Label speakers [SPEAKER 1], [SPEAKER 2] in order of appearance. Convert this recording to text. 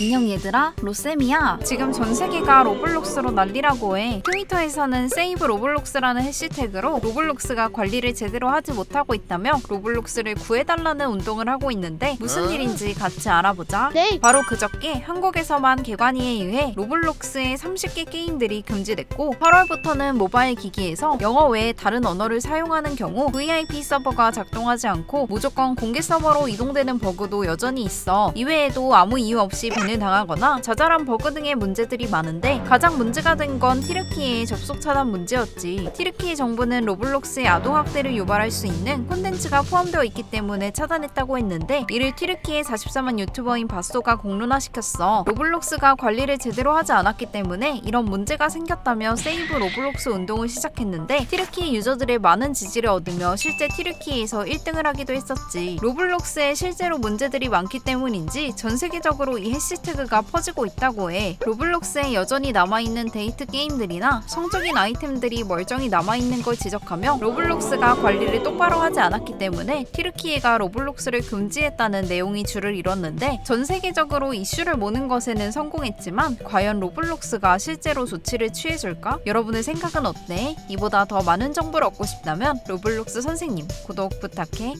[SPEAKER 1] 안녕 얘들아. 로쌤이야. 지금 전 세계가 로블록스로 난리라고 해. 트위터에서는 세이브 로블록스라는 해시태그로 로블록스가 관리를 제대로 하지 못하고 있다며 로블록스를 구해달라는 운동을 하고 있는데 무슨 일인지 같이 알아보자.
[SPEAKER 2] 네.
[SPEAKER 1] 바로 그저께 한국에서만 개관위에 의해 로블록스의 30개 게임들이 금지됐고 8월부터는 모바일 기기에서 영어 외에 다른 언어를 사용하는 경우 VIP 서버가 작동하지 않고 무조건 공개 서버로 이동되는 버그도 여전히 있어. 이외에도 아무 이유 없이 밴을 당하거나 자잘한 버그 등의 문제들이 많은데 가장 문제가 된 건 티르키의 접속 차단 문제였지. 티르키 정부는 로블록스의 아동 학대를 유발할 수 있는 콘텐츠가 포함되어 있기 때문에 차단했다고 했는데 이를 티르키의 44만 유튜버인 바소가 공론화시켰어. 로블록스가 관리를 제대로 하지 않았기 때문에 이런 문제가 생겼다며 세이브 로블록스 운동을 시작했는데 티르키 유저들의 많은 지지를 얻으며 실제 티르키에서 1등을 하기도 했었지. 로블록스에 실제로 문제들이 많기 때문인지 전 세계적으로 이 해시태그가 퍼지고 있다고 해. 로블록스에 여전히 남아있는 데이트 게임들이나 성적인 아이템들이 멀쩡히 남아있는 걸 지적하며 로블록스가 관리를 똑바로 하지 않았기 때문에 티르키예가 로블록스를 금지했다는 내용이 줄을 이뤘는데 전 세계적으로 이슈를 모는 것에는 성공했지만 과연 로블록스가 실제로 조치를 취해줄까? 여러분의 생각은 어때? 이보다 더 많은 정보를 얻고 싶다면 로블록스 선생님 구독 부탁해.